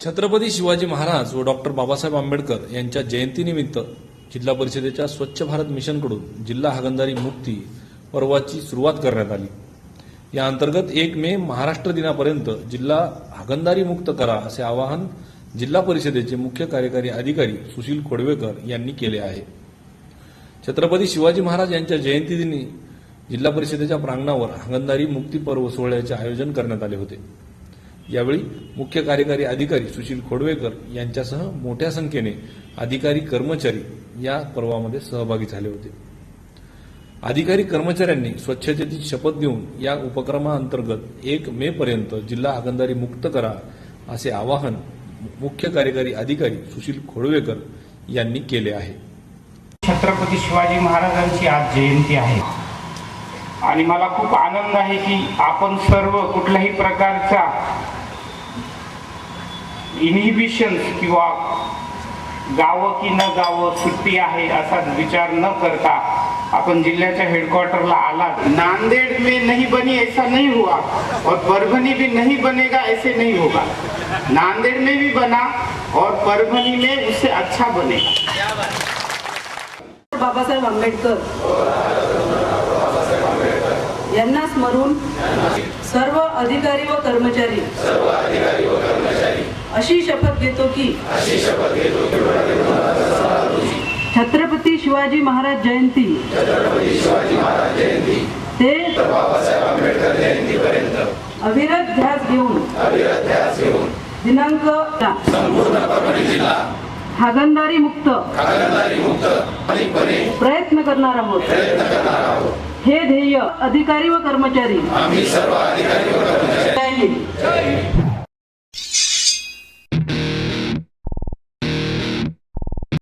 छत्रपती शिवाजी महाराज व डॉक्टर बाबासाहेब आंबेडकर यांच्या जयंतीनिमित्त जिल्हा परिषदेच्या स्वच्छ भारत मिशनकडून जिल्हा हागंदारी मुक्ती पर्वाची सुरुवात करण्यात आली. या अंतर्गत एक मे महाराष्ट्र दिनापर्यंत जिल्हा हागंदारी मुक्त करा असे आवाहन जिल्हा परिषदेचे मुख्य कार्यकारी अधिकारी सुशील खोडवेकर यांनी केले आहे. छत्रपती शिवाजी महाराज यांच्या जयंतीदिनी जिल्हा परिषदेच्या प्रांगणावर हागंदारी मुक्ती पर्व सोहळ्याचे आयोजन करण्यात आले होते. यावेळी मुख्य कार्यकारी अधिकारी सुशील खोडवेकर यांच्यासह मोठ्या संख्येने अधिकारी कर्मचारी या पर्वामध्ये सहभागी झाले होते. अधिकारी कर्मचाऱ्यांनी स्वच्छतेची शपथ घेऊन या उपक्रमाअंतर्गत एक मे पर्यंत जिल्हा हागंदारी मुक्त करा असे आवाहन मुख्य कार्यकारी अधिकारी सुशील खोडवेकर यांनी केले आहे. छत्रपती शिवाजी महाराजांची आज जयंती आहे. आणि मला खूप आनंद आहे की आपण सर्व कुठल्याही प्रकारचा इनहिबिशन्स किंवा गावं की न गावं सुट्टी आहे असा विचार न करता आपण जिल्ह्याच्या हेडक्वार्टरला आला नांदेड़ में नहीं बनी ऐसा नहीं हुआ. और परभनी भी नहीं बनेगा ऐसे नहीं होगा. नांदेड़ में भी बना और परभनी में उससे अच्छा बनेगा बाबासाहेब आंबेडकर यांना स्मरून सर्व अधिकारी व कर्मचारी अशी शपथ घेतो की छत्रपती शिवाजी महाराज जयंती. ते अविरत ध्यास घेऊन दिनांक हागंदारी मुक्त. प्रयत्न करणार आहोत. हे ध्येय अधिकारी व कर्मचारी.